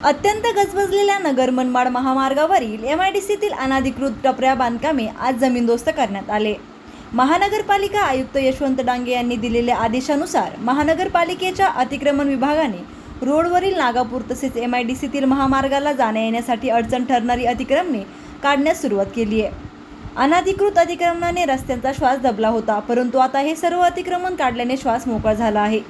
अत्यंत गजबजलेल्या नगर मनमाड महामार्गावरील एम आय डी सीतील अनाधिकृत टपऱ्या बांधकामे आज जमीनदोस्त करण्यात आले. महानगरपालिका आयुक्त यशवंत डांगे यांनी दिलेल्या आदेशानुसार महानगरपालिकेच्या अतिक्रमण विभागाने रोडवरील नागापूर तसेच एम आय डी सीतील महामार्गाला जाण्या येण्यासाठी अडचण ठरणारी अतिक्रमणे काढण्यास सुरुवात केली आहे. अनाधिकृत अतिक्रमणाने रस्त्यांचा श्वास दबला होता परंतु आता हे सर्व अतिक्रमण काढल्याने श्वास मोकळा झाला आहे.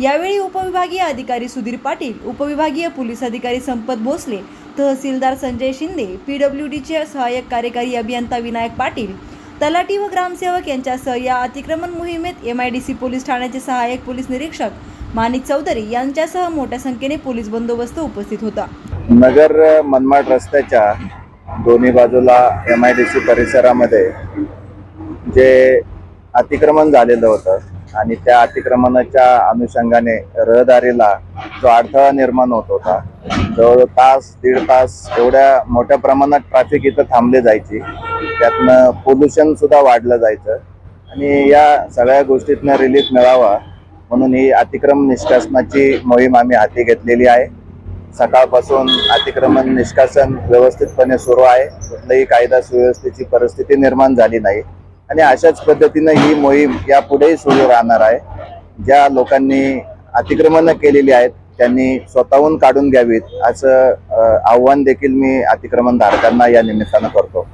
यावेळी उपविभागीय अधिकारी सुधीर पाटील उपविभागीय पोलीस अधिकारी संपत भोसले तहसीलदार संजय शिंदे पी डब्ल्यू डीचे सहाय्यक कार्यकारी अभियंता विनायक पाटील तलाठी व ग्रामसेवक यांच्यासह या अतिक्रमण मोहिमेत M I D C police ठाण्याचे सहाय्यक पोलीस निरीक्षक माणिक चौधरी यांच्यासह मोठ्या संख्येने पोलीस बंदोबस्त उपस्थित होता. नगर मनमाड रस्त्याच्या दोन्ही बाजूला एम आय डी सी परिसरामध्ये जे अतिक्रमण झालेलं होतं आणि त्या अतिक्रमणाच्या अनुषंगाने रहदारीला जो अडथळा निर्माण होत होता जवळ तास दीड तास एवढ्या मोठ्या प्रमाणात ट्रॅफिक इथं थांबले जायची. त्यातनं पोल्युशन सुद्धा वाढलं जायचं. आणि या सगळ्या गोष्टीतनं रिलीफ मिळावा म्हणून ही अतिक्रमण निष्कासनाची मोहीम आम्ही हाती घेतलेली आहे. सकाळपासून अतिक्रमण निष्कासन व्यवस्थितपणे सुरू आहे. कुठल्याही कायदा सुव्यवस्थेची परिस्थिती निर्माण झाली नाही. आणि अशाच पद्धतीनं ही मोहीम यापुढेही सुरू राहणार आहे. ज्या लोकांनी अतिक्रमणं केलेली आहेत त्यांनी स्वतःहून काढून घ्यावीत असं आव्हान देखील मी अतिक्रमण धारकांना या निमित्तानं करतो.